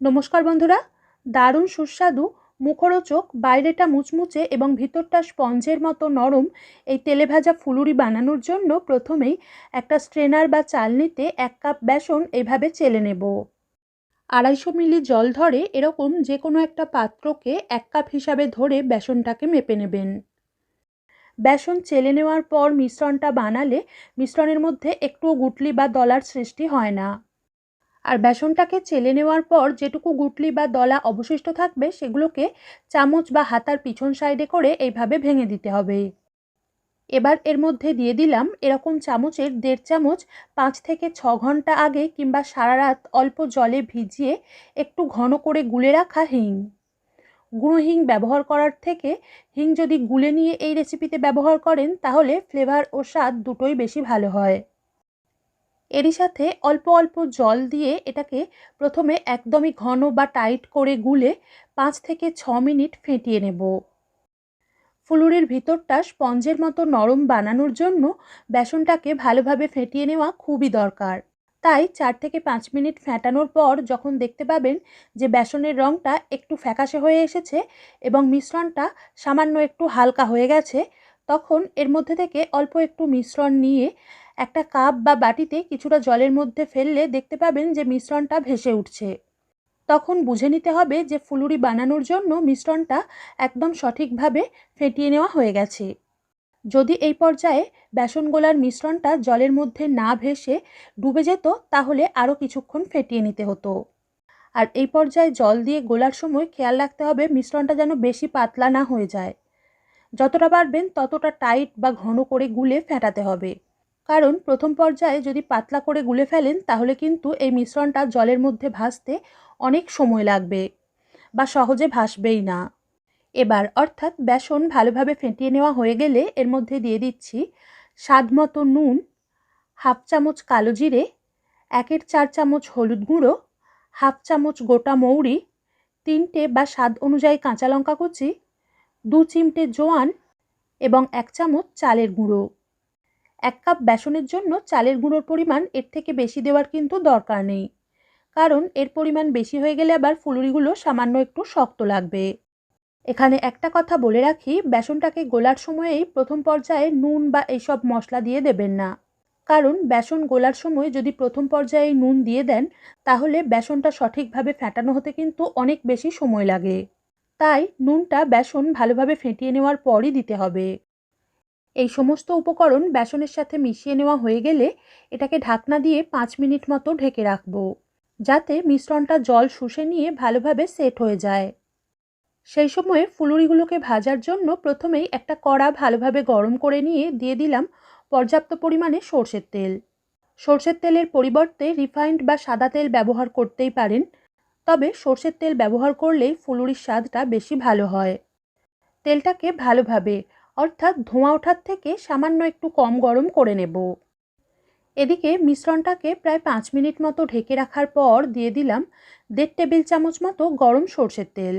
নমস্কার বন্ধুরা। দারুণ সুস্বাদু মুখরোচক, বাইরেটা মুচমুচে এবং ভিতরটা স্পঞ্জের মতো নরম এই তেলে ভাজা ফুলুরি বানানোর জন্য প্রথমেই একটা স্ট্রেনার বা চালনিতে এক কাপ বেসন এভাবে চেলে নেব। আড়াইশো মিলি জল ধরে এরকম যে কোনো একটা পাত্রকে এক কাপ হিসাবে ধরে বেসনটাকে মেপে নেবেন। বেসন চেলে নেওয়ার পর মিশ্রণটা বানালে মিশ্রণের মধ্যে একটুও গুটলি বা দলার সৃষ্টি হয় না। আর বেসনটাকে চেলে নেওয়ার পর যেটুকু গুটলি বা দলা অবশিষ্ট থাকবে সেগুলোকে চামচ বা হাতার পিছন সাইডে করে এইভাবে ভেঙে দিতে হবে। এবার এর মধ্যে দিয়ে দিলাম এরকম চামচের দেড় চামচ পাঁচ থেকে ছ ঘণ্টা আগে কিংবা সারা রাত অল্প জলে ভিজিয়ে একটু ঘন করে গুলে রাখা হিং। গুঁড়ো হিং ব্যবহার করার থেকে হিং যদি গুলে নিয়ে এই রেসিপিতে ব্যবহার করেন তাহলে ফ্লেভার ও স্বাদ দুটোই বেশি ভালো হয়। এরই সাথে অল্প অল্প জল দিয়ে এটাকে প্রথমে একদমই ঘন বা টাইট করে গুলে পাঁচ থেকে ছ মিনিট ফেটিয়ে নেব। ফুলুরির ভিতরটা স্পঞ্জের মতো নরম বানানোর জন্য বেসনটাকে ভালোভাবে ফেটিয়ে নেওয়া খুবই দরকার। তাই চার থেকে পাঁচ মিনিট ফেটানোর পর যখন দেখতে পাবেন যে বেসনের রঙটা একটু ফ্যাকাশে হয়ে এসেছে এবং মিশ্রণটা সামান্য একটু হালকা হয়ে গেছে, তখন এর মধ্যে থেকে অল্প একটু মিশ্রণ নিয়ে একটা কাপ বা বাটিতে কিছুটা জলের মধ্যে ফেললে দেখতে পাবেন যে মিশ্রণটা ভেসে উঠছে। তখন বুঝে নিতে হবে যে ফুলুরি বানানোর জন্য মিশ্রণটা একদম সঠিকভাবে ফেটিয়ে নেওয়া হয়ে গেছে। যদি এই পর্যায়ে বেসন গোলার মিশ্রণটা জলের মধ্যে না ভেসে ডুবে যেত, তাহলে আরও কিছুক্ষণ ফেটিয়ে নিতে হতো। আর এই পর্যায়ে জল দিয়ে গোলার সময় খেয়াল রাখতে হবে মিশ্রণটা যেন বেশি পাতলা না হয়ে যায়। যতটা পারবেন ততটা টাইট বা ঘন করে গুলে ফেটাতে হবে। কারণ প্রথম পর্যায়ে যদি পাতলা করে গুলে ফেলেন, তাহলে কিন্তু এই মিশ্রণটা জলের মধ্যে ভাসতে অনেক সময় লাগবে বা সহজে ভাসবেই না। এবার অর্থাৎ বেসন ভালোভাবে ফেটিয়ে নেওয়া হয়ে গেলে এর মধ্যে দিয়ে দিচ্ছি স্বাদ মতো নুন, হাফ চামচ কালো জিরে, একের চার চামচ হলুদ গুঁড়ো, হাফ চামচ গোটা মৌরি, তিনটে বা স্বাদ অনুযায়ী কাঁচা লঙ্কা কুচি, দু চিমটে জোয়ান এবং এক চামচ চালের গুঁড়ো। এক কাপ বেসনের জন্য চালের গুঁড়োর পরিমাণ এর থেকে বেশি দেওয়ার কিন্তু দরকার নেই। কারণ এর পরিমাণ বেশি হয়ে গেলে আবার ফুলুরিগুলো সামান্য একটু শক্ত লাগবে। এখানে একটা কথা বলে রাখি, বেসনটাকে গোলার সময়েই প্রথম পর্যায়ে নুন বা এইসব মশলা দিয়ে দেবেন না। কারণ বেসন গোলার সময় যদি প্রথম পর্যায়ে নুন দিয়ে দেন, তাহলে বেসনটা সঠিকভাবে ফেটানো হতে কিন্তু অনেক বেশি সময় লাগে। তাই নুনটা বেসন ভালোভাবে ফেটিয়ে নেওয়ার পরই দিতে হবে। এই সমস্ত উপকরণ বেসনের সাথে মিশিয়ে নেওয়া হয়ে গেলে এটাকে ঢাকনা দিয়ে পাঁচ মিনিট মতো ঢেকে রাখব, যাতে মিশ্রণটা জল শুষে নিয়ে ভালোভাবে সেট হয়ে যায়। সেই সময়ে ফুলুরিগুলোকে ভাজার জন্য প্রথমেই একটা কড়া ভালোভাবে গরম করে নিয়ে দিয়ে দিলাম পর্যাপ্ত পরিমাণে সর্ষের তেল। সর্ষের তেলের পরিবর্তে রিফাইন্ড বা সাদা তেল ব্যবহার করতেই পারেন, তবে সর্ষের তেল ব্যবহার করলেই ফুলুরির স্বাদটা বেশি ভালো হয়। তেলটাকে ভালোভাবে অর্থাৎ ধোঁয়া ওঠার থেকে সামান্য একটু কম গরম করে নেব। এদিকে মিশ্রণটাকে প্রায় পাঁচ মিনিট মতো ঢেকে রাখার পর দিয়ে দিলাম দেড় টেবিল চামচ মতো গরম সর্ষের তেল।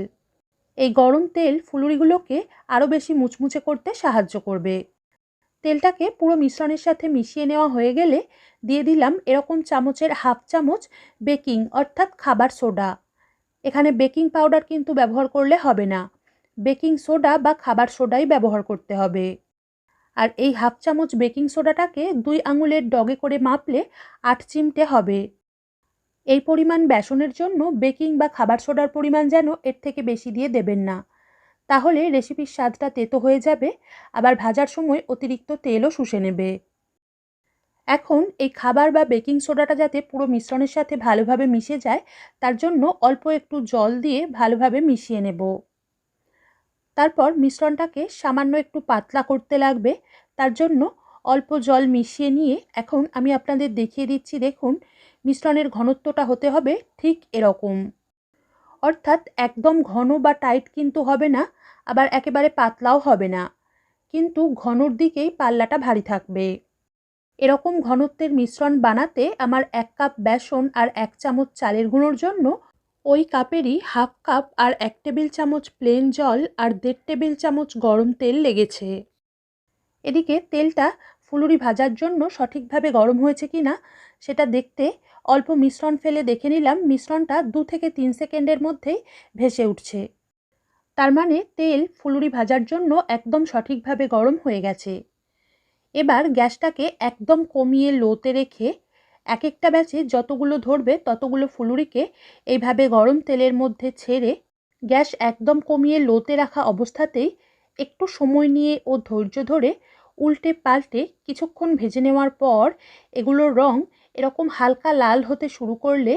এই গরম তেল ফুলুরিগুলোকে আরও বেশি মুচমুচে করতে সাহায্য করবে। তেলটাকে পুরো মিশ্রণের সাথে মিশিয়ে নেওয়া হয়ে গেলে দিয়ে দিলাম এরকম চামচের হাফ চামচ বেকিং অর্থাৎ খাবার সোডা। এখানে বেকিং পাউডার কিন্তু ব্যবহার করলে হবে না। বেকিং সোডা বা খাবার সোডাই ব্যবহার করতে হবে। আর এই হাফ চামচ বেকিং সোডাটাকে দুই আঙুলের ডগে করে মাপলে আট চিমটে হবে। এই পরিমাণ বেসনের জন্য বেকিং বা খাবার সোডার পরিমাণ যেন এর থেকে বেশি দিয়ে দেবেন না। তাহলে রেসিপির স্বাদটা তেতো হয়ে যাবে, আবার ভাজার সময় অতিরিক্ত তেলও শুষে নেবে। এখন এই খাবার বা বেকিং সোডাটা যাতে পুরো মিশ্রণের সাথে ভালোভাবে মিশে যায়, তার জন্য অল্প একটু জল দিয়ে ভালোভাবে মিশিয়ে নেব। তারপর মিশ্রণটাকে সামান্য একটু পাতলা করতে লাগবে। তার জন্য অল্প জল মিশিয়ে নিয়ে এখন আমি আপনাদের দেখিয়ে দিচ্ছি, দেখুন, মিশ্রণের ঘনত্বটা হতে হবে ঠিক এরকম। অর্থাৎ একদম ঘন বা টাইট কিন্তু হবে না, আবার একেবারে পাতলাও হবে না। কিন্তু ঘনর দিকেই পাল্লাটা ভারী থাকবে। এরকম ঘনত্বের মিশ্রণ বানাতে আমার এক কাপ বেসন আর এক চামচ চালের গুঁড়োর জন্য ওই কাপেরই হাফ কাপ আর এক টেবিল চামচ প্লেন জল আর দেড় টেবিল চামচ গরম তেল লেগেছে। এদিকে তেলটা ফুলুরি ভাজার জন্য সঠিকভাবে গরম হয়েছে কি না, সেটা দেখতে অল্প মিশ্রণ ফেলে দেখে নিলাম, মিশ্রণটা দু থেকে তিন সেকেন্ডের মধ্যেই ভেসে উঠছে। তার মানে তেল ফুলুরি ভাজার জন্য একদম সঠিকভাবে গরম হয়ে গেছে। এবার গ্যাসটাকে একদম কমিয়ে লোতে রেখে এক একটা ব্যাচে যতগুলো ধরবে, ততগুলো ফুলুরিকে এইভাবে গরম তেলের মধ্যে ছেড়ে গ্যাস একদম কমিয়ে লোতে রাখা অবস্থাতেই একটু সময় নিয়ে ও ধৈর্য ধরে উল্টে পাল্টে কিছুক্ষণ ভেজে নেওয়ার পর এগুলোর রং এরকম হালকা লাল হতে শুরু করলে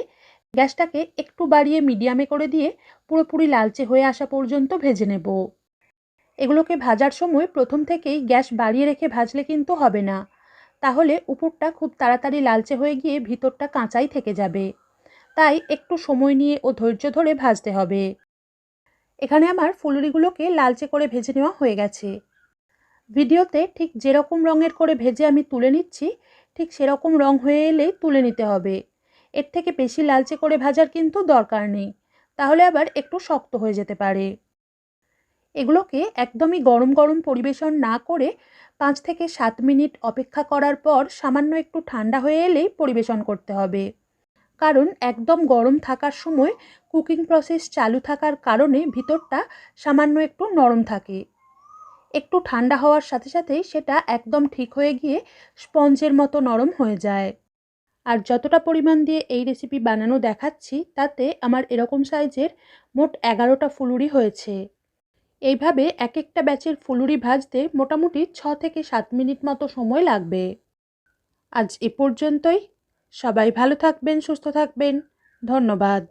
গ্যাসটাকে একটু বাড়িয়ে মিডিয়ামে করে দিয়ে পুরোপুরি লালচে হয়ে আসা পর্যন্ত ভেজে নেব। এগুলোকে ভাজার সময় প্রথম থেকেই গ্যাস বাড়িয়ে রেখে ভাজলে কিন্তু হবে না। তাহলে উপরটা খুব তাড়াতাড়ি লালচে হয়ে গিয়ে ভিতরটা কাঁচাই থেকে যাবে। তাই একটু সময় নিয়ে ও ধৈর্য ধরে ভাজতে হবে। এখানে আমার ফুলুরিগুলোকে লালচে করে ভেজে নেওয়া হয়ে গেছে। ভিডিওতে ঠিক যেরকম রঙের করে ভেজে আমি তুলে নিচ্ছি, ঠিক সেরকম রং হয়ে এলেই তুলে নিতে হবে। এর থেকে বেশি লালচে করে ভাজার কিন্তু দরকার নেই। তাহলে আবার একটু শক্ত হয়ে যেতে পারে। এগুলোকে একদমই গরম গরম পরিবেশন না করে পাঁচ থেকে সাত মিনিট অপেক্ষা করার পর সামান্য একটু ঠান্ডা হয়ে এলেই পরিবেশন করতে হবে। কারণ একদম গরম থাকার সময় কুকিং প্রসেস চালু থাকার কারণে ভিতরটা সামান্য একটু নরম থাকে। একটু ঠান্ডা হওয়ার সাথে সাথেই সেটা একদম ঠিক হয়ে গিয়ে স্পঞ্জের মতো নরম হয়ে যায়। আর যতটা পরিমাণ দিয়ে এই রেসিপি বানানো দেখাচ্ছি, তাতে আমার এরকম সাইজের মোট এগারোটা ফুলুরি হয়েছে। এইভাবে এক একটা ব্যাচের ফুলুরি ভাজতে মোটামুটি ছ থেকে সাত মিনিট মতো সময় লাগবে। আজ এ পর্যন্তই। সবাই ভালো থাকবেন, সুস্থ থাকবেন। ধন্যবাদ।